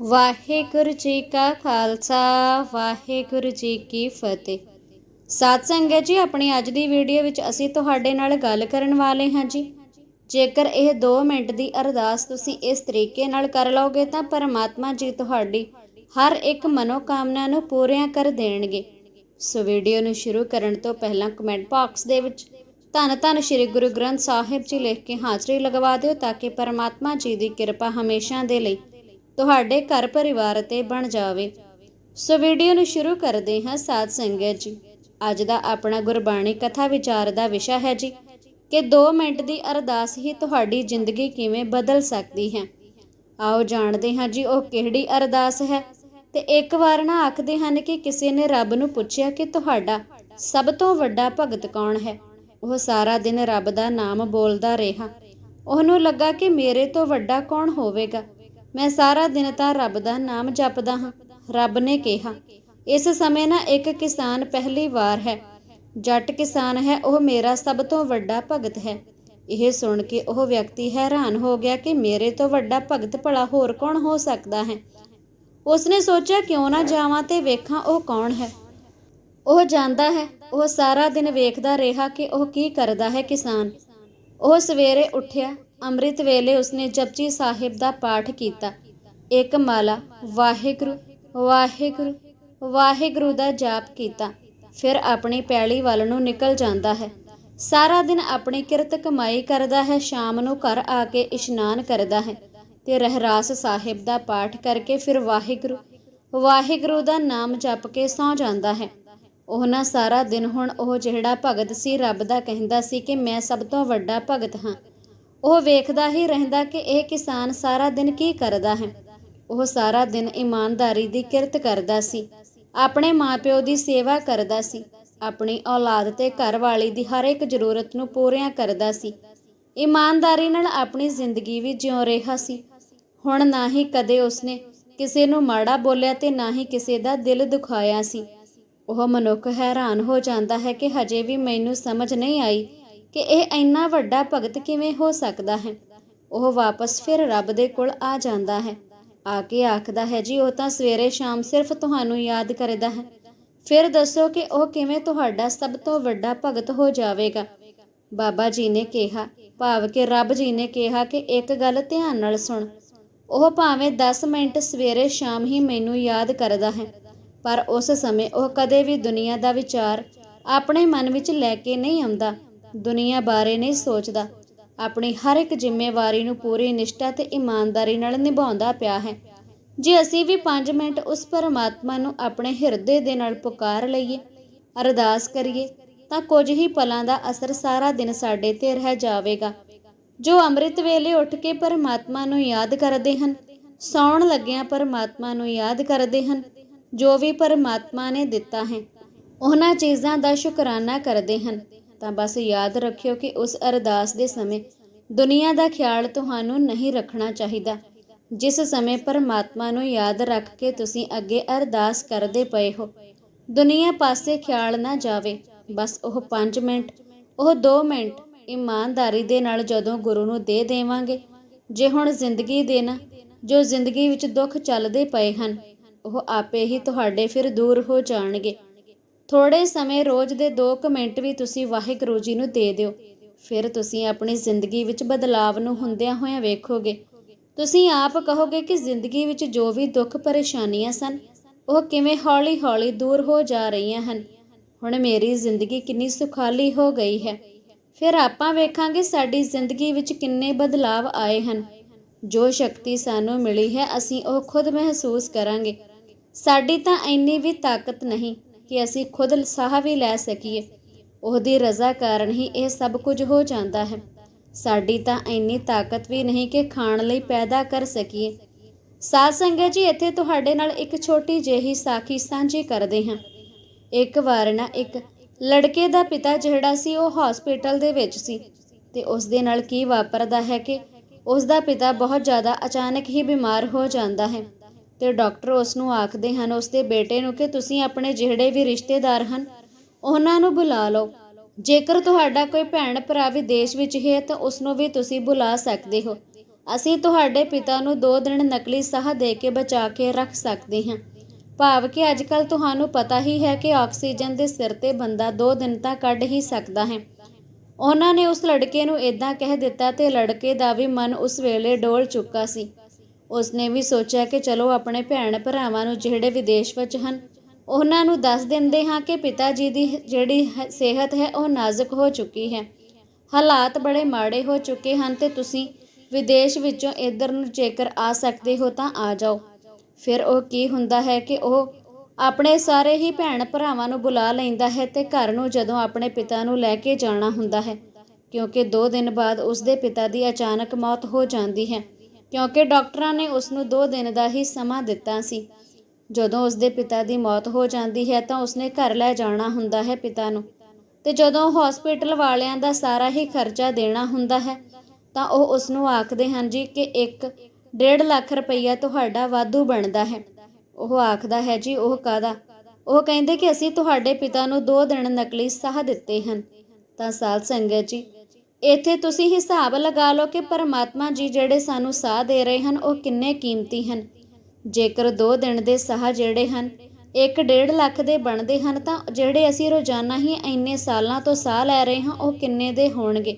ਵਾਹਿਗੁਰੂ ਜੀ ਕਾ ਖਾਲਸਾ, ਵਾਹਿਗੁਰੂ ਜੀ ਕੀ ਫਤਿਹ। ਸਾਧ ਸੰਗਤ ਜੀ, ਆਪਣੀ ਅੱਜ ਦੀ ਵੀਡੀਓ ਵਿੱਚ ਅਸੀਂ ਤੁਹਾਡੇ ਨਾਲ ਗੱਲ ਕਰਨ ਵਾਲੇ ਹਾਂ ਜੀ। ਜੇਕਰ ਇਹ 2 ਮਿੰਟ ਦੀ ਅਰਦਾਸ ਤੁਸੀਂ ਇਸ ਤਰੀਕੇ ਨਾਲ ਕਰ ਲਓਗੇ ਤਾਂ ਪਰਮਾਤਮਾ ਜੀ ਤੁਹਾਡੀ ਹਰ ਇੱਕ ਮਨੋਕਾਮਨਾ ਨੂੰ ਪੂਰੀਆਂ ਕਰ ਦੇਣਗੇ। ਸੋ ਵੀਡੀਓ ਨੂੰ ਸ਼ੁਰੂ ਕਰਨ ਤੋਂ ਪਹਿਲਾਂ ਕਮੈਂਟ ਬਾਕਸ ਦੇ ਵਿੱਚ ਧੰਨ ਧੰਨ ਸ੍ਰੀ ਗੁਰੂ ਗ੍ਰੰਥ ਸਾਹਿਬ ਜੀ ਲਿਖ ਕੇ ਹਾਜ਼ਰੀ ਲਗਵਾ ਦਿਓ ਤਾਂ ਕਿ ਪਰਮਾਤਮਾ ਜੀ ਦੀ ਕਿਰਪਾ ਹਮੇਸ਼ਾ ਦੇ ਲਈ ਤੁਹਾਡੇ ਘਰ ਪਰਿਵਾਰ ਤੇ ਬਣ ਜਾਵੇ। ਸੋ ਵੀਡੀਓ ਨੂੰ ਸ਼ੁਰੂ ਕਰਦੇ ਹਾਂ ਸਾਧ ਸੰਗਤ ਜੀ। ਅੱਜ ਦਾ ਆਪਣਾ ਗੁਰਬਾਣੀ ਕਥਾ ਵਿਚਾਰ ਦਾ ਵਿਸ਼ਾ ਹੈ ਜੀ, ਕਿ 2 ਮਿੰਟ ਦੀ ਅਰਦਾਸ ਹੀ ਤੁਹਾਡੀ ਜ਼ਿੰਦਗੀ ਕਿਵੇਂ ਬਦਲ ਸਕਦੀ ਹੈ। ਆਓ ਜਾਣਦੇ ਹਾਂ ਜੀ ਉਹ ਕਿਹੜੀ ਅਰਦਾਸ ਹੈ ਤੇ ਇੱਕ ਵਾਰ ਨਾ ਆਖਦੇ ਹਨ ਕਿ ਕਿਸੇ ਨੇ ਰੱਬ ਨੂੰ ਪੁੱਛਿਆ ਕਿ ਤੁਹਾਡਾ ਸਭ ਤੋਂ ਵੱਡਾ ਭਗਤ ਕੌਣ ਹੈ। ਉਹ ਸਾਰਾ ਦਿਨ ਰੱਬ ਦਾ ਨਾਮ ਬੋਲਦਾ ਰਿਹਾ। ਉਹਨੂੰ ਲੱਗਾ ਕਿ ਮੇਰੇ ਤੋਂ ਵੱਡਾ ਕੌਣ ਹੋਵੇਗਾ। ਮੈਂ ਸਾਰਾ ਦਿਨ ਤਾਂ ਰੱਬ ਦਾ ਨਾਮ ਜਪਦਾ ਹਾਂ। ਰੱਬ ਨੇ ਕਿਹਾ, ਇਸ ਸਮੇਂ ਨਾ ਇੱਕ ਕਿਸਾਨ ਪਹਿਲੀ ਵਾਰ ਹੈ। ਜੱਟ ਕਿਸਾਨ ਹੈ, ਉਹ ਮੇਰਾ ਸਭ ਤੋਂ ਵੱਡਾ ਭਗਤ ਹੈ। ਇਹ ਸੁਣ ਕੇ ਉਹ ਵਿਅਕਤੀ ਹੈਰਾਨ ਹੋ ਗਿਆ ਕਿ ਮੇਰੇ ਤੋਂ ਵੱਡਾ ਭਗਤ ਭਲਾ ਹੋਰ ਕੌਣ ਹੋ ਸਕਦਾ ਹੈ। ਉਸਨੇ ਸੋਚਿਆ, ਕਿਉਂ ਨਾ ਜਾਵਾਂ ਤੇ ਵੇਖਾਂ ਉਹ ਕੌਣ ਹੈ? ਉਹ ਜਾਂਦਾ ਹੈ, ਉਹ ਸਾਰਾ ਦਿਨ ਵੇਖਦਾ ਰਿਹਾ ਕਿ ਉਹ ਕੀ ਕਰਦਾ ਹੈ ਕਿਸਾਨ। ਉਹ ਸਵੇਰੇ ਉੱਠਿਆ ਅੰਮ੍ਰਿਤ ਵੇਲੇ ਉਸਨੇ ਜਪਜੀ ਸਾਹਿਬ ਦਾ ਪਾਠ ਕੀਤਾ। ਇੱਕ ਮਾਲਾ, ਵਾਹਿਗੁਰੂ ਵਾਹਿਗੁਰੂ ਵਾਹਿਗੁਰੂ ਦਾ ਜਾਪ ਕੀਤਾ। ਫਿਰ ਆਪਣੀ ਪੈਲੀ ਵੱਲ ਨੂੰ ਨਿਕਲ ਜਾਂਦਾ ਹੈ। ਸਾਰਾ ਦਿਨ ਆਪਣੀ ਕਿਰਤ ਕਮਾਈ ਕਰਦਾ ਹੈ, ਸ਼ਾਮ ਨੂੰ ਘਰ ਆ ਕੇ ਇਸ਼ਨਾਨ ਕਰਦਾ ਹੈ ਤੇ ਰਹਿਰਾਸ ਸਾਹਿਬ ਦਾ ਪਾਠ ਕਰਕੇ ਫਿਰ ਵਾਹਿਗੁਰੂ ਵਾਹਿਗੁਰੂ ਦਾ ਨਾਮ ਜਪ ਕੇ ਸੌ ਜਾਂਦਾ ਹੈ। ਉਹਨਾਂ ਸਾਰਾ ਦਿਨ ਹੁਣ ਉਹ ਜਿਹੜਾ ਭਗਤ ਸੀ, ਰੱਬ ਦਾ ਕਹਿੰਦਾ ਸੀ ਕਿ ਮੈਂ ਸਭ ਤੋਂ ਵੱਡਾ ਭਗਤ ਹਾਂ। ਉਹ ਵੇਖਦਾ ਹੀ ਰਹਿੰਦਾ ਕਿ ਇਹ ਕਿਸਾਨ ਸਾਰਾ ਦਿਨ ਕੀ ਕਰਦਾ ਹੈ। ਉਹ ਸਾਰਾ ਦਿਨ ਇਮਾਨਦਾਰੀ ਦੀ ਕਿਰਤ ਕਰਦਾ ਸੀ। ਆਪਣੇ ਮਾਪਿਓ ਦੀ ਸੇਵਾ ਕਰਦਾ ਸੀ। ਆਪਣੀ ਔਲਾਦ ਤੇ ਘਰ ਵਾਲੀ ਦੀ ਹਰ ਇੱਕ ਜ਼ਰੂਰਤ ਨੂੰ ਪੂਰੀਆਂ ਕਰਦਾ ਸੀ। ਇਮਾਨਦਾਰੀ ਨਾਲ ਆਪਣੀ ਜ਼ਿੰਦਗੀ ਵੀ ਜਿਉ ਰਿਹਾ ਸੀ। ਹੁਣ ਨਾ ਹੀ ਕਦੇ ਉਸਨੇ ਕਿਸੇ ਨੂੰ ਮਾੜਾ ਬੋਲਿਆ ਤੇ ਨਾ ਹੀ ਕਿਸੇ ਦਾ ਦਿਲ ਦੁਖਾਇਆ ਸੀ। ਉਹ ਮਨੁੱਖ ਹੈਰਾਨ ਹੋ ਜਾਂਦਾ ਹੈ ਕਿ ਹਜੇ ਵੀ ਮੈਨੂੰ ਸਮਝ ਨਹੀਂ ਆਈ ਕਿ ਇਹ ਇੰਨਾ ਵੱਡਾ ਭਗਤ ਕਿਵੇਂ ਹੋ ਸਕਦਾ ਹੈ? ਉਹ ਵਾਪਸ ਫਿਰ ਰੱਬ ਦੇ ਕੋਲ ਆ ਜਾਂਦਾ ਹੈ। ਆ ਕੇ ਆਖਦਾ ਹੈ, ਜੀ, ਉਹ ਤਾਂ ਸਵੇਰੇ ਸ਼ਾਮ ਸਿਰਫ ਤੁਹਾਨੂੰ ਯਾਦ ਕਰਦਾ ਹੈ। ਫਿਰ ਦੱਸੋ ਕਿ ਉਹ ਕਿਵੇਂ ਤੁਹਾਡਾ ਸਭ ਤੋਂ ਵੱਡਾ ਭਗਤ ਹੋ ਜਾਵੇਗਾ? ਬਾਬਾ ਜੀ ਨੇ ਕਿਹਾ, ਭਾਵ ਕਿ ਰੱਬ ਜੀ ਨੇ ਕਿਹਾ ਕਿ ਇੱਕ ਗੱਲ ਧਿਆਨ ਨਾਲ ਸੁਣ। ਉਹ ਭਾਵੇਂ 10 ਮਿੰਟ ਸਵੇਰੇ ਸ਼ਾਮ ਹੀ ਮੈਨੂੰ ਯਾਦ ਕਰਦਾ ਹੈ, ਪਰ ਉਸ ਸਮੇਂ ਉਹ ਕਦੇ ਵੀ ਦੁਨੀਆ ਦਾ ਵਿਚਾਰ ਆਪਣੇ ਮਨ ਵਿੱਚ ਲੈ ਕੇ ਨਹੀਂ ਆਉਂਦਾ। ਦੁਨੀਆ ਬਾਰੇ ਨਹੀਂ ਸੋਚਦਾ। ਆਪਣੀ ਹਰ ਇੱਕ ਜ਼ਿੰਮੇਵਾਰੀ ਨੂੰ ਪੂਰੀ ਨਿਸ਼ਠਾ ਤੇ ਇਮਾਨਦਾਰੀ ਨਾਲ ਨਿਭਾਉਂਦਾ ਪਿਆ ਹੈ। ਜੇ ਅਸੀਂ ਵੀ 5 ਮਿੰਟ ਉਸ ਪਰਮਾਤਮਾ ਨੂੰ ਆਪਣੇ ਹਿਰਦੇ ਦੇ ਨਾਲ ਪੁਕਾਰ ਲਈਏ, ਅਰਦਾਸ ਕਰੀਏ, ਤਾਂ ਕੁਝ ਹੀ ਪਲਾਂ ਦਾ ਅਸਰ ਸਾਰਾ ਦਿਨ ਸਾਡੇ ਤੇ ਰਹਿ ਜਾਵੇਗਾ। ਜੋ ਅੰਮ੍ਰਿਤ ਵੇਲੇ ਉੱਠ ਕੇ ਪਰਮਾਤਮਾ ਨੂੰ ਯਾਦ ਕਰਦੇ ਹਨ, ਸੌਣ ਲੱਗਿਆਂ ਪਰਮਾਤਮਾ ਨੂੰ ਯਾਦ ਕਰਦੇ ਹਨ, ਜੋ ਵੀ ਪਰਮਾਤਮਾ ਨੇ ਦਿੱਤਾ ਹੈ, ਉਹਨਾਂ ਚੀਜ਼ਾਂ ਦਾ ਸ਼ੁਕਰਾਨਾ ਕਰਦੇ ਹਨ। ਤਾਂ ਬਸ ਯਾਦ ਰੱਖਿਓ ਕਿ ਉਸ ਅਰਦਾਸ ਦੇ ਸਮੇਂ ਦੁਨੀਆ ਦਾ ਖਿਆਲ ਤੁਹਾਨੂੰ ਨਹੀਂ ਰੱਖਣਾ ਚਾਹੀਦਾ। ਜਿਸ ਸਮੇਂ ਪਰਮਾਤਮਾ ਨੂੰ ਯਾਦ ਰੱਖ ਕੇ ਤੁਸੀਂ ਅੱਗੇ ਅਰਦਾਸ ਕਰਦੇ ਪਏ ਹੋ। ਦੁਨੀਆ ਪਾਸੇ ਖਿਆਲ ਨਾ ਜਾਵੇ। ਬਸ ਉਹ 5 ਮਿੰਟ, ਉਹ 2 ਮਿੰਟ ਇਮਾਨਦਾਰੀ ਦੇ ਨਾਲ ਜਦੋਂ ਗੁਰੂ ਨੂੰ ਦੇ ਦੇਵਾਂਗੇ। ਜੇ ਹੁਣ ਜ਼ਿੰਦਗੀ ਦੇ ਨਾ, ਜੋ ਜ਼ਿੰਦਗੀ ਵਿੱਚ ਦੁੱਖ ਚੱਲਦੇ ਪਏ ਹਨ, ਉਹ ਆਪੇ ਹੀ ਤੁਹਾਡੇ ਫਿਰ ਦੂਰ ਹੋ ਜਾਣਗੇ। ਥੋੜੇ ਸਮੇਂ ਰੋਜ਼ ਦੇ 2 ਮਿੰਟ ਵੀ ਤੁਸੀਂ ਵਾਹਿਗੁਰੂ ਜੀ ਨੂੰ ਦੇ ਦਿਓ। ਫਿਰ ਤੁਸੀਂ ਆਪਣੀ ਜ਼ਿੰਦਗੀ ਵਿੱਚ ਬਦਲਾਵ ਨੂੰ ਹੁੰਦਿਆਂ ਹੋਇਆਂ ਵੇਖੋਗੇ। ਤੁਸੀਂ ਆਪ ਕਹੋਗੇ ਕਿ ਜ਼ਿੰਦਗੀ ਵਿੱਚ ਜੋ ਵੀ ਦੁੱਖ ਪਰੇਸ਼ਾਨੀਆਂ ਸਨ, ਉਹ ਕਿਵੇਂ ਹੌਲੀ-ਹੌਲੀ ਦੂਰ ਹੋ ਜਾ ਰਹੀਆਂ ਹਨ। ਹੁਣ ਮੇਰੀ ਜ਼ਿੰਦਗੀ ਕਿੰਨੀ ਸੁਖਾਲੀ ਹੋ ਗਈ ਹੈ। ਫਿਰ ਆਪਾਂ ਵੇਖਾਂਗੇ ਸਾਡੀ ਜ਼ਿੰਦਗੀ ਵਿੱਚ ਕਿੰਨੇ ਬਦਲਾਵ ਆਏ ਹਨ। ਜੋ ਸ਼ਕਤੀ ਸਾਨੂੰ ਮਿਲੀ ਹੈ, ਅਸੀਂ ਉਹ ਖੁਦ ਮਹਿਸੂਸ ਕਰਾਂਗੇ। ਸਾਡੀ ਤਾਂ ਇੰਨੀ ਵੀ ਤਾਕਤ ਨਹੀਂ। ਕਿ ਅਸੀਂ ਖੁਦ ਸਾਹ ਵੀ ਲੈ ਸਕੀਏ। ਉਹਦੀ ਰਜ਼ਾ ਕਾਰਨ ਹੀ ਇਹ ਸਭ ਕੁਝ ਹੋ ਜਾਂਦਾ ਹੈ। ਸਾਡੀ ਤਾਂ ਇੰਨੀ ਤਾਕਤ ਵੀ ਨਹੀਂ ਕਿ ਖਾਣ ਲਈ ਪੈਦਾ ਕਰ ਸਕੀਏ। ਸਾਧ ਸੰਗਤ ਜੀ, ਇੱਥੇ ਤੁਹਾਡੇ ਨਾਲ ਇੱਕ ਛੋਟੀ ਜਿਹੀ ਸਾਖੀ ਸਾਂਝੀ ਕਰਦੇ ਹਾਂ। ਇੱਕ ਵਾਰ ਨਾ ਇੱਕ ਲੜਕੇ ਦਾ ਪਿਤਾ ਜਿਹੜਾ ਸੀ, ਉਹ ਹਸਪੀਟਲ ਦੇ ਵਿੱਚ ਸੀ ਤੇ ਉਸ ਦੇ ਨਾਲ ਕੀ ਵਾਪਰਦਾ ਹੈ ਕਿ ਉਸ ਦਾ ਪਿਤਾ ਬਹੁਤ ਜ਼ਿਆਦਾ ਅਚਾਨਕ ਹੀ ਬਿਮਾਰ ਹੋ ਜਾਂਦਾ ਹੈ। ਤੇ ਡਾਕਟਰ ਉਸ ਨੂੰ ਆਖਦੇ ਹਨ ਉਸ ਦੇ ਬੇਟੇ ਨੂੰ ਕਿ ਤੁਸੀਂ ਆਪਣੇ ਜਿਹੜੇ ਵੀ ਰਿਸ਼ਤੇਦਾਰ ਹਨ, ਉਹਨਾਂ ਨੂੰ ਬੁਲਾ ਲਓ। ਜੇਕਰ ਤੁਹਾਡਾ ਕੋਈ ਭੈਣ ਭਰਾ ਵਿਦੇਸ਼ ਵਿੱਚ ਹੈ, ਤਾਂ ਉਸ ਨੂੰ ਵੀ ਤੁਸੀਂ ਬੁਲਾ ਸਕਦੇ ਹੋ। ਅਸੀਂ ਤੁਹਾਡੇ ਪਿਤਾ ਨੂੰ ਦੋ ਦਿਨ ਨਕਲੀ ਸਾਹ ਦੇ ਕੇ ਬਚਾ ਕੇ ਰੱਖ ਸਕਦੇ ਹਾਂ। ਭਾਵ ਕਿ ਅੱਜ ਕੱਲ ਤੁਹਾਨੂੰ ਪਤਾ ਹੀ ਹੈ ਕਿ ਆਕਸੀਜਨ ਦੇ ਸਿਰ ਤੇ ਬੰਦਾ ਦੋ ਦਿਨ ਤਾਂ ਕੱਢ ਹੀ ਸਕਦਾ ਹੈ। ਉਹਨਾਂ ਨੇ ਉਸ ਲੜਕੇ ਨੂੰ ਇਦਾਂ ਕਹਿ ਦਿੱਤਾ ਤੇ ਲੜਕੇ ਦਾ ਵੀ ਮਨ ਉਸ ਵੇਲੇ ਡੋਲ ਚੁੱਕਾ ਸੀ। ਉਸਨੇ ਵੀ ਸੋਚਿਆ ਕਿ ਚਲੋ ਆਪਣੇ ਭੈਣ ਭਰਾਵਾਂ ਨੂੰ ਜਿਹੜੇ ਵਿਦੇਸ਼ ਵਿੱਚ ਹਨ, ਉਹਨਾਂ ਨੂੰ ਦੱਸ ਦਿੰਦੇ ਹਾਂ ਕਿ ਪਿਤਾ ਜੀ ਦੀ ਜਿਹੜੀ ਸਿਹਤ ਹੈ ਉਹ ਨਾਜ਼ੁਕ ਹੋ ਚੁੱਕੀ ਹੈ। ਹਾਲਾਤ ਬੜੇ ਮਾੜੇ ਹੋ ਚੁੱਕੇ ਹਨ ਤੇ ਤੁਸੀਂ ਵਿਦੇਸ਼ ਵਿੱਚੋਂ ਇੱਧਰ ਨੂੰ ਜੇਕਰ ਆ ਸਕਦੇ ਹੋ ਤਾਂ ਆ ਜਾਓ। ਫਿਰ ਉਹ ਕੀ ਹੁੰਦਾ ਹੈ ਕਿ ਉਹ ਆਪਣੇ ਸਾਰੇ ਹੀ ਭੈਣ ਭਰਾਵਾਂ ਨੂੰ ਬੁਲਾ ਲੈਂਦਾ ਹੈ ਤੇ ਘਰ ਨੂੰ ਜਦੋਂ ਆਪਣੇ ਪਿਤਾ ਨੂੰ ਲੈ ਕੇ ਜਾਣਾ ਹੁੰਦਾ ਹੈ, ਕਿਉਂਕਿ 2 ਦਿਨ ਬਾਅਦ ਉਸ ਦੇ ਪਿਤਾ ਦੀ ਅਚਾਨਕ ਮੌਤ ਹੋ ਜਾਂਦੀ ਹੈ। ਕਿਉਂਕਿ ਡਾਕਟਰਾਂ ਨੇ ਉਸ ਨੂੰ 2 ਦਿਨ ਦਾ ਹੀ ਸਮਾਂ ਦਿੱਤਾ ਸੀ। ਜਦੋਂ ਉਸ ਦੇ ਪਿਤਾ ਦੀ ਮੌਤ ਹੋ ਜਾਂਦੀ ਹੈ ਤਾਂ ਉਸਨੇ ਘਰ ਲੈ ਜਾਣਾ ਹੁੰਦਾ ਹੈ ਪਿਤਾ ਨੂੰ। ਤੇ ਜਦੋਂ ਹਸਪੀਟਲ ਵਾਲਿਆਂ ਦਾ ਸਾਰਾ ਹੀ ਖਰਚਾ ਦੇਣਾ ਹੁੰਦਾ ਹੈ, ਤਾਂ ਉਹ ਉਸ ਨੂੰ ਆਖਦੇ ਹਨ ਜੀ ਕਿ 1 1.5 ਲੱਖ ਰੁਪਈਆ ਤੁਹਾਡਾ ਵਾਧੂ ਬਣਦਾ ਹੈ। ਉਹ ਆਖਦਾ ਹੈ ਜੀ, ਉਹ ਕਾਦਾ ਉਹ ਕਹਿੰਦੇ ਕਿ ਅਸੀਂ ਤੁਹਾਡੇ ਪਿਤਾ ਨੂੰ 2 ਦਿਨ ਨਕਲੀ ਸਾਹ ਦਿੱਤੇ ਹਨ। ਤਾਂ ਸਾਧ ਸੰਗਤ ਜੀ ਇੱਥੇ ਤੁਸੀਂ ਹਿਸਾਬ ਲਗਾ ਲਓ ਕਿ ਪਰਮਾਤਮਾ ਜੀ ਜਿਹੜੇ ਸਾਨੂੰ ਸਾਹ ਦੇ ਰਹੇ ਹਨ, ਉਹ ਕਿੰਨੇ ਕੀਮਤੀ ਹਨ। ਜੇਕਰ 2 ਦਿਨ ਦੇ ਸਾਹ ਜਿਹੜੇ ਹਨ 1.5 ਲੱਖ ਦੇ ਬਣਦੇ ਹਨ, ਤਾਂ ਜਿਹੜੇ ਅਸੀਂ ਰੋਜ਼ਾਨਾ ਹੀ ਇੰਨੇ ਸਾਲਾਂ ਤੋਂ ਸਾਹ ਲੈ ਰਹੇ ਹਾਂ, ਉਹ ਕਿੰਨੇ ਦੇ ਹੋਣਗੇ?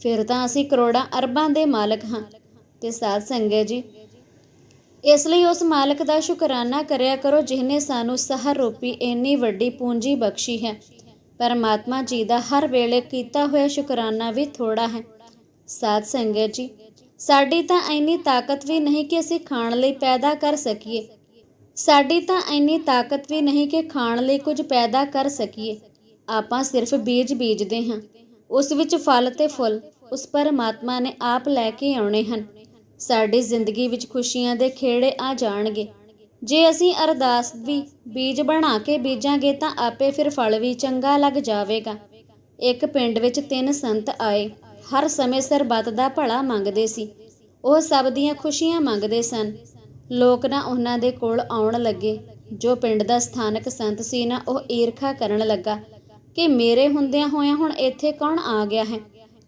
ਫਿਰ ਤਾਂ ਅਸੀਂ ਕਰੋੜਾਂ ਅਰਬਾਂ ਦੇ ਮਾਲਕ ਹਾਂ। ਤੇ ਸਾਧ ਸੰਗਤ ਜੀ, ਇਸ ਲਈ ਉਸ ਮਾਲਕ ਦਾ ਸ਼ੁਕਰਾਨਾ ਕਰਿਆ ਕਰੋ ਜਿਨੇ ਸਾਨੂੰ ਸਾਹ ਰੂਪੀ ਇੰਨੀ ਵੱਡੀ ਪੂੰਜੀ ਬਖਸ਼ੀ ਹੈ। ਪਰਮਾਤਮਾ ਜੀ ਦਾ ਹਰ ਵੇਲੇ ਕੀਤਾ ਹੋਇਆ ਸ਼ੁਕਰਾਨਾ ਵੀ ਥੋੜਾ ਹੈ। ਸਾਧ ਸੰਗਤ ਜੀ, ਸਾਡੀ ਤਾਂ ਇੰਨੀ ਤਾਕਤ ਵੀ ਨਹੀਂ ਕਿ ਅਸੀਂ ਖਾਣ ਲਈ ਪੈਦਾ ਕਰ ਸਕੀਏ। ਸਾਡੀ ਤਾਂ ਇੰਨੀ ਤਾਕਤ ਵੀ ਨਹੀਂ ਕਿ ਖਾਣ ਲਈ ਕੁਝ ਪੈਦਾ ਕਰ ਸਕੀਏ। ਆਪਾਂ ਸਿਰਫ ਬੀਜ ਬੀਜਦੇ ਹਾਂ। ਉਸ ਵਿੱਚ ਫਲ ਤੇ ਫੁੱਲ, ਉਸ ਪਰਮਾਤਮਾ ਨੇ ਆਪ ਲੈ ਕੇ ਆਉਣੇ ਹਨ। ਸਾਡੀ ਜ਼ਿੰਦਗੀ ਵਿੱਚ ਖੁਸ਼ੀਆਂ ਦੇ ਖੇੜੇ ਆ ਜਾਣਗੇ। ਜੇ ਅਸੀਂ ਅਰਦਾਸ ਵੀ ਬੀਜ ਬਣਾ ਕੇ ਬੀਜਾਂਗੇ ਤਾਂ ਆਪੇ ਫਿਰ ਫਲ ਵੀ ਚੰਗਾ ਲੱਗ ਜਾਵੇਗਾ। ਇੱਕ ਪਿੰਡ ਵਿੱਚ ਤਿੰਨ ਸੰਤ ਆਏ। ਹਰ ਸਮੇਂ ਸਰਬੱਤ ਦਾ ਭਲਾ ਮੰਗਦੇ ਸੀ। ਉਹ ਸਭ ਦੀਆਂ ਖੁਸ਼ੀਆਂ ਮੰਗਦੇ ਸਨ। ਲੋਕ ਨਾ ਉਹਨਾਂ ਦੇ ਕੋਲ ਆਉਣ ਲੱਗੇ। ਜੋ ਪਿੰਡ ਦਾ ਸਥਾਨਕ ਸੰਤ ਸੀ ਨਾ, ਉਹ ਈਰਖਾ ਕਰਨ ਲੱਗਾ ਕਿ ਮੇਰੇ ਹੁੰਦਿਆਂ ਹੋਇਆਂ ਹੁਣ ਇੱਥੇ ਕੌਣ ਆ ਗਿਆ ਹੈ?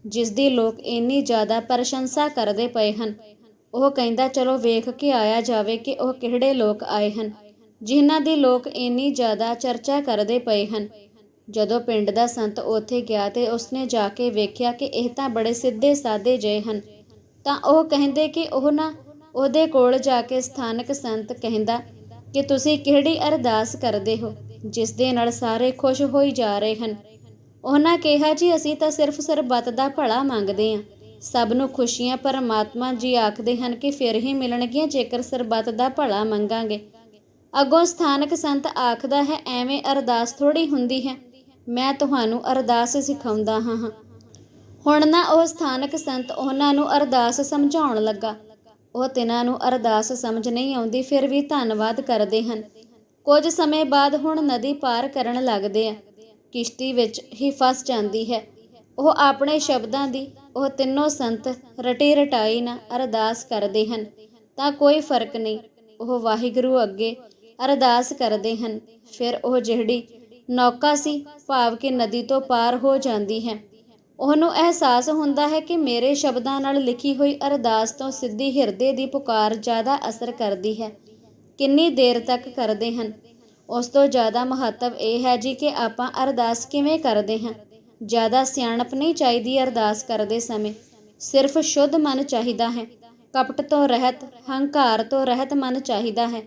ਜਿਸ ਦੀ ਲੋਕ ਇੰਨੀ ਜ਼ਿਆਦਾ ਪ੍ਰਸ਼ੰਸਾ ਕਰਦੇ ਪਏ ਹਨ। ਉਹ ਕਹਿੰਦਾ, ਚਲੋ ਵੇਖ ਕੇ ਆਇਆ ਜਾਵੇ ਕਿ ਉਹ ਕਿਹੜੇ ਲੋਕ ਆਏ ਹਨ। ਜਿਨ੍ਹਾਂ ਦੀ ਲੋਕ ਇੰਨੀ ਜ਼ਿਆਦਾ ਚਰਚਾ ਕਰਦੇ ਪਏ ਹਨ। ਜਦੋਂ ਪਿੰਡ ਦਾ ਸੰਤ ਉੱਥੇ ਗਿਆ ਤੇ ਉਸਨੇ ਜਾ ਕੇ ਵੇਖਿਆ ਕਿ ਇਹ ਤਾਂ ਬੜੇ ਸਿੱਧੇ ਸਾਦੇ ਜਿਹੇ ਹਨ, ਤਾਂ ਉਹ ਕਹਿੰਦੇ ਕਿ ਉਹ ਨਾ ਉਹਦੇ ਕੋਲ ਜਾ ਕੇ ਸਥਾਨਕ ਸੰਤ ਕਹਿੰਦਾ ਕਿ ਤੁਸੀਂ ਕਿਹੜੀ ਅਰਦਾਸ ਕਰਦੇ ਹੋ, ਜਿਸ ਦੇ ਨਾਲ ਸਾਰੇ ਖੁਸ਼ ਹੋਈ ਜਾ ਰਹੇ ਹਨ। ਉਹਨਾਂ ਕਿਹਾ, ਜੀ ਅਸੀਂ ਤਾਂ ਸਿਰਫ ਸਰਬੱਤ ਦਾ ਭਲਾ ਮੰਗਦੇ ਹਾਂ। ਸਭ ਨੂੰ ਖੁਸ਼ੀਆਂ ਪਰਮਾਤਮਾ ਜੀ ਆਖਦੇ ਹਨ ਕਿ ਫਿਰ ਹੀ ਮਿਲਣਗੀਆਂ, ਜੇਕਰ ਸਰਬੱਤ ਦਾ ਭਲਾ ਮੰਗਾਂਗੇ। ਅੱਗੋਂ ਸਥਾਨਕ ਸੰਤ ਆਖਦਾ ਹੈ, ਐਵੇਂ ਅਰਦਾਸ ਥੋੜੀ ਹੁੰਦੀ ਹੈ। ਮੈਂ ਤੁਹਾਨੂੰ ਅਰਦਾਸ ਸਿਖਾਉਂਦਾ ਹਾਂ। ਹੁਣ ਨਾ ਉਹ ਸਥਾਨਕ ਸੰਤ ਉਹਨਾਂ ਨੂੰ ਅਰਦਾਸ ਸਮਝਾਉਣ ਲੱਗਾ। ਉਹ ਤਿਨਾਂ ਨੂੰ ਅਰਦਾਸ ਸਮਝ ਨਹੀਂ ਆਉਂਦੀ, ਫਿਰ ਵੀ ਧੰਨਵਾਦ ਕਰਦੇ ਹਨ। ਕੁਝ ਸਮੇਂ ਬਾਅਦ ਹੁਣ ਨਦੀ ਪਾਰ ਕਰਨ ਲੱਗਦੇ ਆ। ਕਿਸ਼ਤੀ ਵਿੱਚ ਹੀ ਫਸ ਜਾਂਦੀ ਹੈ। ਉਹ ਆਪਣੇ ਸ਼ਬਦਾਂ ਦੀ ਉਹ ਤਿੰਨੋਂ ਸੰਤ ਰਟੀ ਰਟਾਈ ਨਾਲ ਅਰਦਾਸ ਕਰਦੇ ਹਨ। ਤਾਂ ਕੋਈ ਫ਼ਰਕ ਨਹੀਂ, ਉਹ ਵਾਹਿਗੁਰੂ ਅੱਗੇ ਅਰਦਾਸ ਕਰਦੇ ਹਨ। ਫਿਰ ਉਹ ਜਿਹੜੀ ਨੌਕਾ ਸੀ, ਭਾਵ ਕਿ ਨਦੀ ਤੋਂ ਪਾਰ ਹੋ ਜਾਂਦੀ ਹੈ। ਉਹਨੂੰ ਅਹਿਸਾਸ ਹੁੰਦਾ ਹੈ ਕਿ ਮੇਰੇ ਸ਼ਬਦਾਂ ਨਾਲ ਲਿਖੀ ਹੋਈ ਅਰਦਾਸ ਤੋਂ ਸਿੱਧੀ ਹਿਰਦੇ ਦੀ ਪੁਕਾਰ ਜ਼ਿਆਦਾ ਅਸਰ ਕਰਦੀ ਹੈ। ਕਿੰਨੀ ਦੇਰ ਤੱਕ ਕਰਦੇ ਹਨ? ਉਸ ਤੋਂ ਜ਼ਿਆਦਾ ਮਹੱਤਵ ਇਹ ਹੈ ਜੀ ਕਿ ਆਪਾਂ ਅਰਦਾਸ ਕਿਵੇਂ ਕਰਦੇ ਹਾਂ। ਜ਼ਿਆਦਾ ਸਿਆਣਪ ਨਹੀਂ ਚਾਹੀਦੀ ਅਰਦਾਸ ਕਰਦੇ ਸਮੇਂ। ਸਿਰਫ ਸ਼ੁੱਧ ਮਨ ਚਾਹੀਦਾ ਹੈ। ਕਪਟ ਤੋਂ ਰਹਿਤ, ਹੰਕਾਰ ਤੋਂ ਰਹਿਤ ਮਨ ਚਾਹੀਦਾ ਹੈ।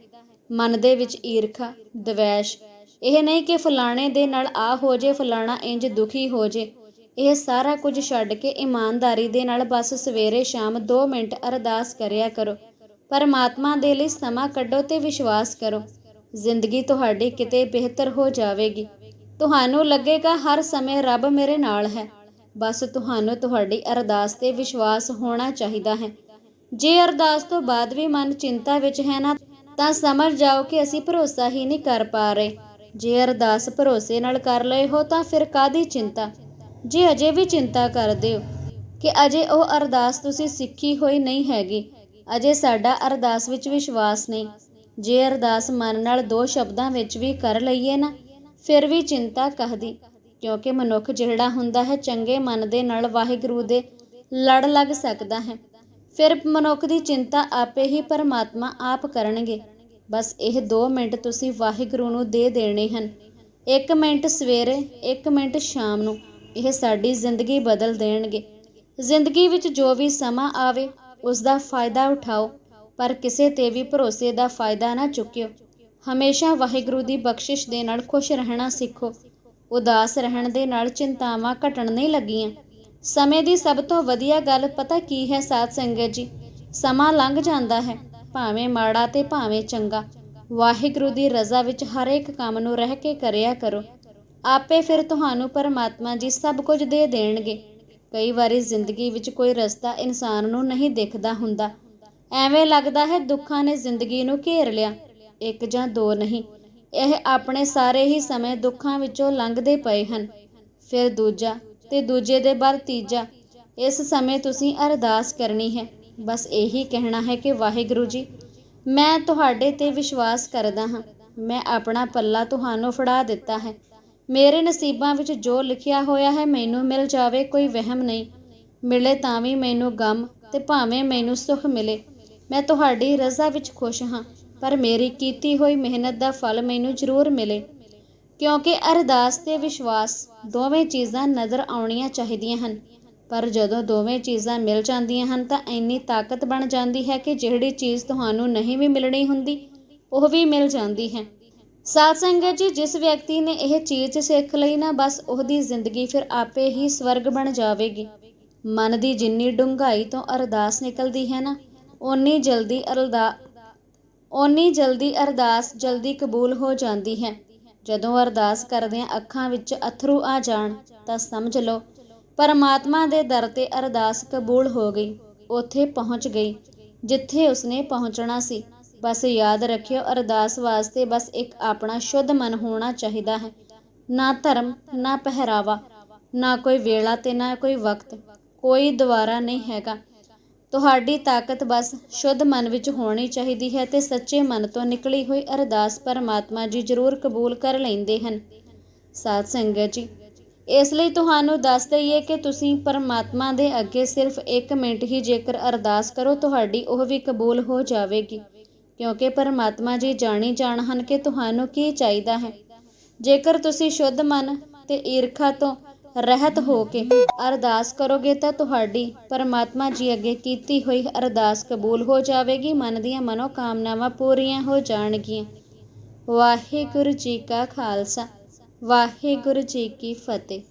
ਮਨ ਦੇ ਵਿੱਚ ਈਰਖਾ, ਦਵੈਸ਼, ਇਹ ਨਹੀਂ ਕਿ ਫਲਾਣੇ ਦੇ ਨਾਲ ਆ ਹੋ ਜੇ, ਫਲਾਣਾ ਇੰਜ ਦੁਖੀ ਹੋ ਜੇ। ਇਹ ਸਾਰਾ ਕੁਝ ਛੱਡ ਕੇ ਇਮਾਨਦਾਰੀ ਦੇ ਨਾਲ ਬਸ ਸਵੇਰੇ ਸ਼ਾਮ 2 ਮਿੰਟ ਅਰਦਾਸ ਕਰਿਆ ਕਰੋ। ਪਰਮਾਤਮਾ ਦੇ ਲਈ ਸਮਾਂ ਕੱਢੋ ਤੇ ਵਿਸ਼ਵਾਸ ਕਰੋ। ਜ਼ਿੰਦਗੀ ਤੁਹਾਡੀ ਕਿਤੇ ਬਿਹਤਰ ਹੋ ਜਾਵੇਗੀ। ਤੁਹਾਨੂੰ ਲੱਗੇਗਾ ਹਰ ਸਮੇਂ ਰੱਬ ਮੇਰੇ ਨਾਲ ਹੈ। ਬਸ ਤੁਹਾਨੂੰ ਤੁਹਾਡੀ ਅਰਦਾਸ ਤੇ ਵਿਸ਼ਵਾਸ ਹੋਣਾ ਚਾਹੀਦਾ ਹੈ। ਜੇ ਅਰਦਾਸ ਤੋਂ ਬਾਅਦ ਵੀ ਮਨ ਚਿੰਤਾ ਵਿੱਚ ਹੈ ਨਾ, ਤਾਂ ਸਮਝ ਜਾਓ ਕਿ ਅਸੀਂ ਭਰੋਸਾ ਹੀ ਨਹੀਂ ਕਰ ਪਾ ਰਹੇ। ਜੇ ਅਰਦਾਸ ਭਰੋਸੇ ਨਾਲ ਕਰ ਲਏ ਹੋ, ਤਾਂ ਫਿਰ ਕਾਦੀ ਚਿੰਤਾ? ਜੇ ਅਜੇ ਵੀ ਚਿੰਤਾ ਕਰਦੇ ਹੋ ਕਿ ਅਜੇ ਉਹ ਅਰਦਾਸ ਤੁਸੀਂ ਸਿੱਖੀ ਹੋਈ ਨਹੀਂ ਹੈਗੀ, ਅਜੇ ਸਾਡਾ ਅਰਦਾਸ ਵਿੱਚ ਵਿਸ਼ਵਾਸ ਨਹੀਂ, ਜੇ ਅਰਦਾਸ ਮਨ ਨਾਲ ਦੋ ਸ਼ਬਦਾਂ ਵਿੱਚ ਵੀ ਕਰ ਲਈਏ ਨਾ ਫਿਰ ਵੀ ਚਿੰਤਾ ਕਹਦੀ, ਕਿਉਂਕਿ ਮਨੁੱਖ ਜਿਹੜਾ ਹੁੰਦਾ ਹੈ ਚੰਗੇ ਮਨ ਦੇ ਨਾਲ ਵਾਹਿਗੁਰੂ ਦੇ ਲੜ ਲੱਗ ਸਕਦਾ ਹੈ। ਫਿਰ ਮਨੁੱਖ ਦੀ ਚਿੰਤਾ ਆਪੇ ਹੀ ਪਰਮਾਤਮਾ ਆਪ ਕਰਨਗੇ। ਬਸ ਇਹ 2 ਮਿੰਟ ਤੁਸੀਂ ਵਾਹਿਗੁਰੂ ਨੂੰ ਦੇ ਦੇਣੇ ਹਨ। 1 ਮਿੰਟ ਸਵੇਰੇ 1 ਮਿੰਟ ਸ਼ਾਮ ਨੂੰ। ਇਹ ਸਾਡੀ ਜ਼ਿੰਦਗੀ ਬਦਲ ਦੇਣਗੇ। ਜ਼ਿੰਦਗੀ ਵਿੱਚ ਜੋ ਵੀ ਸਮਾਂ ਆਵੇ ਉਸ ਦਾ ਫਾਇਦਾ ਉਠਾਓ, ਪਰ ਕਿਸੇ ਤੇ ਵੀ ਭਰੋਸੇ ਦਾ ਫਾਇਦਾ ਨਾ ਚੁੱਕਿਓ। ਹਮੇਸ਼ਾ ਵਾਹਿਗੁਰੂ ਦੀ ਬਖਸ਼ਿਸ਼ ਦੇ ਨਾਲ ਖੁਸ਼ ਰਹਿਣਾ ਸਿੱਖੋ। ਉਦਾਸ ਰਹਿਣ ਦੇ ਨਾਲ ਚਿੰਤਾਵਾਂ ਘਟਣ ਨਹੀਂ ਲੱਗੀਆਂ। ਸਮੇਂ ਦੀ ਸਭ ਤੋਂ ਵਧੀਆ ਗੱਲ ਪਤਾ ਕੀ ਹੈ ਸਾਧ ਸੰਗਤ ਜੀ? ਸਮਾਂ ਲੰਘ ਜਾਂਦਾ ਹੈ, ਭਾਵੇਂ ਮਾੜਾ ਤੇ ਭਾਵੇਂ ਚੰਗਾ। ਵਾਹਿਗੁਰੂ ਦੀ ਰਜ਼ਾ ਵਿੱਚ ਹਰ ਇੱਕ ਕੰਮ ਨੂੰ ਰਹਿ ਕੇ ਕਰਿਆ ਕਰੋ। ਆਪੇ ਫਿਰ ਤੁਹਾਨੂੰ ਪਰਮਾਤਮਾ ਜੀ ਸਭ ਕੁਝ ਦੇ ਦੇਣਗੇ। ਕਈ ਵਾਰੀ ਜ਼ਿੰਦਗੀ ਵਿੱਚ ਕੋਈ ਰਸਤਾ ਇਨਸਾਨ ਨੂੰ ਨਹੀਂ ਦਿਖਦਾ ਹੁੰਦਾ। ਐਵੇਂ ਲੱਗਦਾ ਹੈ ਦੁੱਖਾਂ ਨੇ ਜ਼ਿੰਦਗੀ ਨੂੰ ਘੇਰ ਲਿਆ। ਇੱਕ ਜਾਂ ਦੋ ਨਹੀਂ। ਇਹ ਆਪਣੇ ਸਾਰੇ ਹੀ ਸਮੇਂ ਦੁੱਖਾਂ ਵਿੱਚੋਂ ਲੰਘਦੇ ਪਏ ਹਨ। ਫਿਰ ਦੂਜਾ ਤੇ ਦੂਜੇ ਦੇ ਬਾਅਦ ਤੀਜਾ, ਇਸ ਸਮੇਂ ਤੁਸੀਂ ਅਰਦਾਸ ਕਰਨੀ ਹੈ। ਬਸ ਇਹੀ ਕਹਿਣਾ ਹੈ ਕਿ ਵਾਹਿਗੁਰੂ ਜੀ, ਮੈਂ ਤੁਹਾਡੇ ਤੇ ਵਿਸ਼ਵਾਸ ਕਰਦਾ ਹਾਂ। ਮੈਂ ਆਪਣਾ ਪੱਲਾ ਤੁਹਾਨੂੰ ਫੜਾ ਦਿੱਤਾ ਹੈ। ਮੇਰੇ ਨਸੀਬਾਂ ਵਿੱਚ ਜੋ ਲਿਖਿਆ ਹੋਇਆ ਹੈ, ਮੈਨੂੰ ਮਿਲ ਜਾਵੇ, ਕੋਈ ਵਹਿਮ ਨਹੀਂ। ਮਿਲੇ ਤਾਂ ਵੀ ਮੈਨੂੰ ਗਮ ਤੇ ਭਾਵੇਂ ਮੈਨੂੰ ਸੁੱਖ ਮਿਲੇ। ਮੈਂ ਤੁਹਾਡੀ ਰਜ਼ਾ ਵਿੱਚ ਖੁਸ਼ ਹਾਂ। ਪਰ ਮੇਰੀ ਕੀਤੀ ਹੋਈ ਮਿਹਨਤ ਦਾ ਫਲ ਮੈਨੂੰ ਜ਼ਰੂਰ ਮਿਲੇ। ਕਿਉਂਕਿ ਅਰਦਾਸ ਤੇ ਵਿਸ਼ਵਾਸ ਦੋਵੇਂ ਚੀਜ਼ਾਂ ਨਜ਼ਰ ਆਉਣੀਆਂ ਚਾਹੀਦੀਆਂ ਹਨ। ਪਰ ਜਦੋਂ ਦੋਵੇਂ ਚੀਜ਼ਾਂ ਮਿਲ ਜਾਂਦੀਆਂ ਹਨ ਤਾਂ ਇੰਨੀ ਤਾਕਤ ਬਣ ਜਾਂਦੀ ਹੈ ਕਿ ਜਿਹੜੀ ਚੀਜ਼ ਤੁਹਾਨੂੰ ਨਹੀਂ ਵੀ ਮਿਲਣੀ ਹੁੰਦੀ, ਉਹ ਵੀ ਮਿਲ ਜਾਂਦੀ ਹੈ। ਸਾਧ ਸੰਗਤ ਜੀ, ਜਿਸ ਵਿਅਕਤੀ ਨੇ ਇਹ ਚੀਜ਼ ਸਿੱਖ ਲਈ ਨਾ, ਬਸ ਉਹਦੀ ਜ਼ਿੰਦਗੀ ਫਿਰ ਆਪੇ ਹੀ ਸਵਰਗ ਬਣ ਜਾਵੇਗੀ। ਮਨ ਦੀ ਜਿੰਨੀ ਡੂੰਘਾਈ ਤੋਂ ਅਰਦਾਸ ਨਿਕਲਦੀ ਹੈ ਨਾ, ਓਨੀ ਜਲਦੀ ਅਰਦਾ ਓਨੀ ਜਲਦੀ ਅਰਦਾਸ ਜਲਦੀ ਕਬੂਲ ਹੋ ਜਾਂਦੀ ਹੈ। ਜਦੋਂ ਅਰਦਾਸ ਕਰਦਿਆਂ ਅੱਖਾਂ ਵਿੱਚ ਅਥਰੂ ਆ ਜਾਣ ਤਾਂ ਸਮਝ ਲਓ, ਪਰਮਾਤਮਾ ਦੇ ਦਰ ਤੇ ਅਰਦਾਸ ਕਬੂਲ ਹੋ ਗਈ, ਉੱਥੇ ਪਹੁੰਚ ਗਈ, ਜਿੱਥੇ ਉਸਨੇ ਪਹੁੰਚਣਾ ਸੀ। ਬਸ ਯਾਦ ਰੱਖਿਓ, ਅਰਦਾਸ ਵਾਸਤੇ ਬਸ ਇੱਕ ਆਪਣਾ ਸ਼ੁੱਧ ਮਨ ਹੋਣਾ ਚਾਹੀਦਾ ਹੈ। ਨਾ ਧਰਮ, ਨਾ ਪਹਿਰਾਵਾ, ਨਾ ਕੋਈ ਵੇਲਾ ਤੇ ਨਾ ਕੋਈ ਵਕਤ, ਕੋਈ ਦੁਆਰਾ ਨਹੀਂ ਹੈਗਾ। ਤੁਹਾਡੀ ਤਾਕਤ ਬਸ ਸ਼ੁੱਧ ਮਨ ਵਿੱਚ ਹੋਣੀ ਚਾਹੀਦੀ ਹੈ ਤੇ ਸੱਚੇ ਮਨ ਤੋਂ ਨਿਕਲੀ ਹੋਈ ਅਰਦਾਸ ਪਰਮਾਤਮਾ ਜੀ ਜ਼ਰੂਰ ਕਬੂਲ ਕਰ ਲੈਂਦੇ ਹਨ। ਸਾਧ ਸੰਗਤ ਜੀ, ਇਸ ਲਈ ਤੁਹਾਨੂੰ ਦੱਸ ਦਈਏ ਕਿ ਤੁਸੀਂ ਪਰਮਾਤਮਾ ਦੇ ਅੱਗੇ ਸਿਰਫ 1 ਮਿੰਟ ਹੀ ਜੇਕਰ ਅਰਦਾਸ ਕਰੋ, ਤੁਹਾਡੀ ਉਹ ਵੀ ਕਬੂਲ ਹੋ ਜਾਵੇਗੀ। ਕਿਉਂਕਿ ਪਰਮਾਤਮਾ ਜੀ ਜਾਣੀ ਜਾਣ ਹਨ ਕਿ ਤੁਹਾਨੂੰ ਕੀ ਚਾਹੀਦਾ ਹੈ। ਜੇਕਰ ਤੁਸੀਂ ਸ਼ੁੱਧ ਮਨ ਤੇ ਈਰਖਾ ਤੋਂ ਰਹਿਤ ਹੋ ਕੇ ਅਰਦਾਸ ਕਰੋਗੇ ਤਾਂ ਤੁਹਾਡੀ ਪਰਮਾਤਮਾ ਜੀ ਅੱਗੇ ਕੀਤੀ ਹੋਈ ਅਰਦਾਸ ਕਬੂਲ ਹੋ ਜਾਵੇਗੀ, ਮਨ ਦੀਆਂ ਮਨੋ ਕਾਮਨਾਵਾਂ ਪੂਰੀਆਂ ਹੋ ਜਾਣਗੀਆਂ। ਵਾਹਿਗੁਰੂ ਜੀ ਕਾ ਖਾਲਸਾ, ਵਾਹਿਗੁਰੂ ਜੀ ਕੀ ਫਤਿਹ।